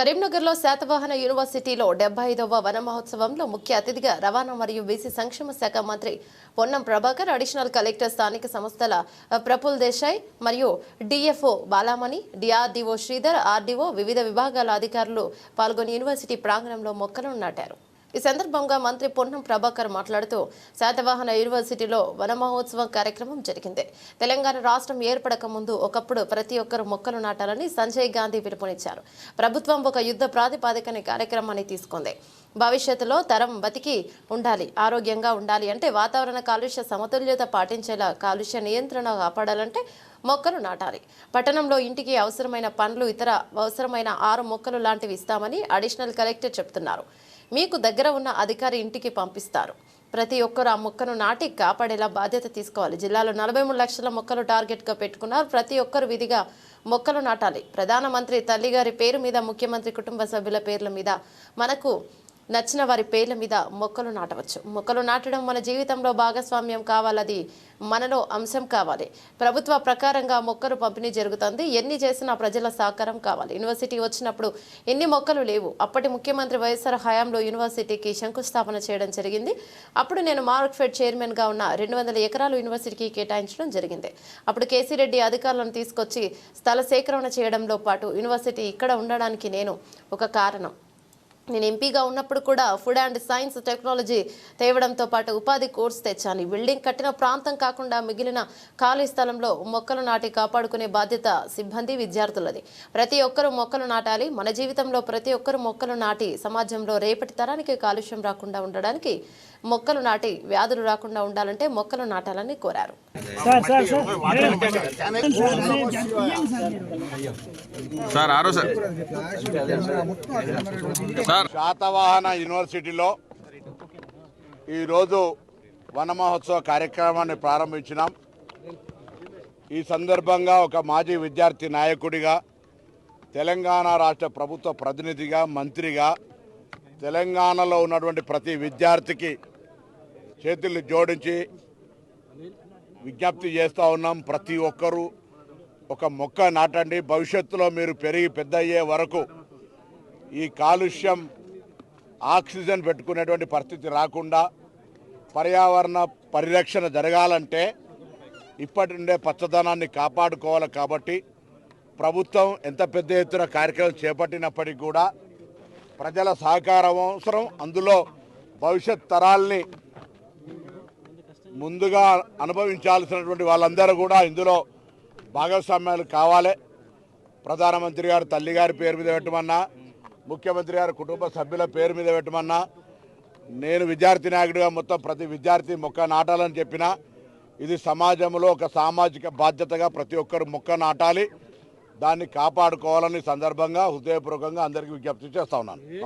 కరీంనగర్లో శాతవాహన యూనివర్సిటీలో డెబ్బై ఐదవ వన మహోత్సవంలో ముఖ్య అతిథిగా రవాణా మరియు బీసీ సంక్షేమ శాఖ మంత్రి పొన్నం ప్రభాకర్ అడిషనల్ కలెక్టర్ స్థానిక సంస్థల ప్రఫుల్ దేశాయ్ మరియు DFO Balamani DRDO Sridhar RDO వివిధ విభాగాల అధికారులు పాల్గొని యూనివర్సిటీ ప్రాంగణంలో మొక్కలను నాటారు. ఈ సందర్భంగా మంత్రి పొన్నం ప్రభాకర్ మాట్లాడుతూ శాతవాహన యూనివర్సిటీలో వన మహోత్సవం కార్యక్రమం జరిగింది. తెలంగాణ రాష్ట్రం ఏర్పడక ముందు ఒకప్పుడు ప్రతి ఒక్కరు మొక్కలు నాటాలని సంజయ్ గాంధీ పిలుపునిచ్చారు. ప్రభుత్వం ఒక యుద్ధ ప్రాతిపాదికని కార్యక్రమాన్ని తీసుకుంది. భవిష్యత్తులో తరం బతికి ఉండాలి ఆరోగ్యంగా ఉండాలి అంటే వాతావరణ కాలుష్య సమతుల్యత పాటించేలా కాలుష్య నియంత్రణ కాపాడాలంటే మొక్కలు నాటాలి. పట్టణంలో ఇంటికి అవసరమైన పండ్లు ఇతర అవసరమైన ఆరు మొక్కలు లాంటివి ఇస్తామని అడిషనల్ కలెక్టర్ చెప్తున్నారు. మీకు దగ్గర ఉన్న అధికారి ఇంటికి పంపిస్తారు. ప్రతి ఒక్కరు ఆ మొక్కను నాటి కాపాడేలా బాధ్యత తీసుకోవాలి. జిల్లాలో నలభై మూడు లక్షల మొక్కలు టార్గెట్గా పెట్టుకున్నారు. ప్రతి ఒక్కరు విధిగా మొక్కలు నాటాలి. ప్రధానమంత్రి తల్లిగారి పేరు మీద ముఖ్యమంత్రి కుటుంబ సభ్యుల పేర్ల మీద మనకు నచ్చిన వారి పేర్ల మీద మొక్కలు నాటవచ్చు. మొక్కలు నాటడం మన జీవితంలో భాగస్వామ్యం కావాలది మనలో అంశం కావాలి. ప్రభుత్వ ప్రకారంగా మొక్కలు పంపిణీ జరుగుతుంది. ఎన్ని చేసినా ప్రజల సహకారం కావాలి. యూనివర్సిటీ వచ్చినప్పుడు ఎన్ని మొక్కలు లేవు. అప్పటి ముఖ్యమంత్రి వైఎస్ఆర్ హయాంలో యూనివర్సిటీకి శంకుస్థాపన చేయడం జరిగింది. అప్పుడు నేను మార్క్ఫెడ్ చైర్మన్గా ఉన్న రెండు వందల ఎకరాలు యూనివర్సిటీకి కేటాయించడం జరిగింది. అప్పుడు కేసీ రెడ్డి అధికారులను తీసుకొచ్చి స్థల సేకరణ చేయడంలో పాటు యూనివర్సిటీ ఇక్కడ ఉండడానికి నేను ఒక కారణం. నేను ఎంపీగా ఉన్నప్పుడు కూడా ఫుడ్ అండ్ సైన్స్ టెక్నాలజీ తేవడంతో పాటు ఉపాధి కోర్స్ తెచ్చాను. బిల్డింగ్ కట్టిన ప్రాంతం కాకుండా మిగిలిన ఖాళీ స్థలంలో మొక్కలు నాటి కాపాడుకునే బాధ్యత సిబ్బంది విద్యార్థులది. ప్రతి ఒక్కరూ మొక్కలు నాటాలి. మన జీవితంలో ప్రతి ఒక్కరూ మొక్కలు నాటి సమాజంలో రేపటి తరానికి కాలుష్యం రాకుండా ఉండడానికి మొక్కలు నాటి వ్యాధులు రాకుండా ఉండాలంటే మొక్కలు నాటాలని కోరారు. Sir sir sir. ఆరో సార్. సార్. శాతవాహన యూనివర్సిటీలో ఈరోజు వన మహోత్సవ కార్యక్రమాన్ని ప్రారంభించినాం. ఈ సందర్భంగా ఒక మాజీ విద్యార్థి నాయకుడిగా తెలంగాణ రాష్ట్ర ప్రభుత్వ ప్రతినిధిగా మంత్రిగా తెలంగాణలో ఉన్నటువంటి ప్రతి విద్యార్థికి చేతులు జోడించి విజ్ఞప్తి చేస్తూ ఉన్నాం. ప్రతి ఒక్కరూ ఒక మొక్క నాటండి. భవిష్యత్తులో మీరు పెరిగి పెద్ద అయ్యే వరకు ఈ కాలుష్యం ఆక్సిజన్ పెట్టుకునేటువంటి పరిస్థితి రాకుండా పర్యావరణ పరిరక్షణ జరగాలంటే ఇప్పటి నుండే పచ్చదనాన్ని కాపాడుకోవాలి కాబట్టి ప్రభుత్వం ఎంత పెద్ద ఎత్తున కార్యక్రమం చేపట్టినప్పటికీ కూడా ప్రజల సహకారం అవసరం. అందులో భవిష్యత్ తరాల్ని ముందుగా అనుభవించాల్సినటువంటి వాళ్ళందరూ కూడా ఇందులో భాగస్వామ్యాలు కావాలి. ప్రధానమంత్రి గారు తల్లి గారి పేరు మీద పెట్టమన్నా ముఖ్యమంత్రి గారి కుటుంబ సభ్యుల పేరు మీద పెట్టమన్నా నేను విద్యార్థి నాయకుడిగా మొత్తం ప్రతి విద్యార్థి మొక్క నాటాలని చెప్పిన ఇది సమాజంలో ఒక సామాజిక బాధ్యతగా ప్రతి ఒక్కరు మొక్క నాటాలి. దాన్ని కాపాడుకోవాలని సందర్భంగా హృదయపూర్వకంగా అందరికీ విజ్ఞప్తి చేస్తా ఉన్నాను.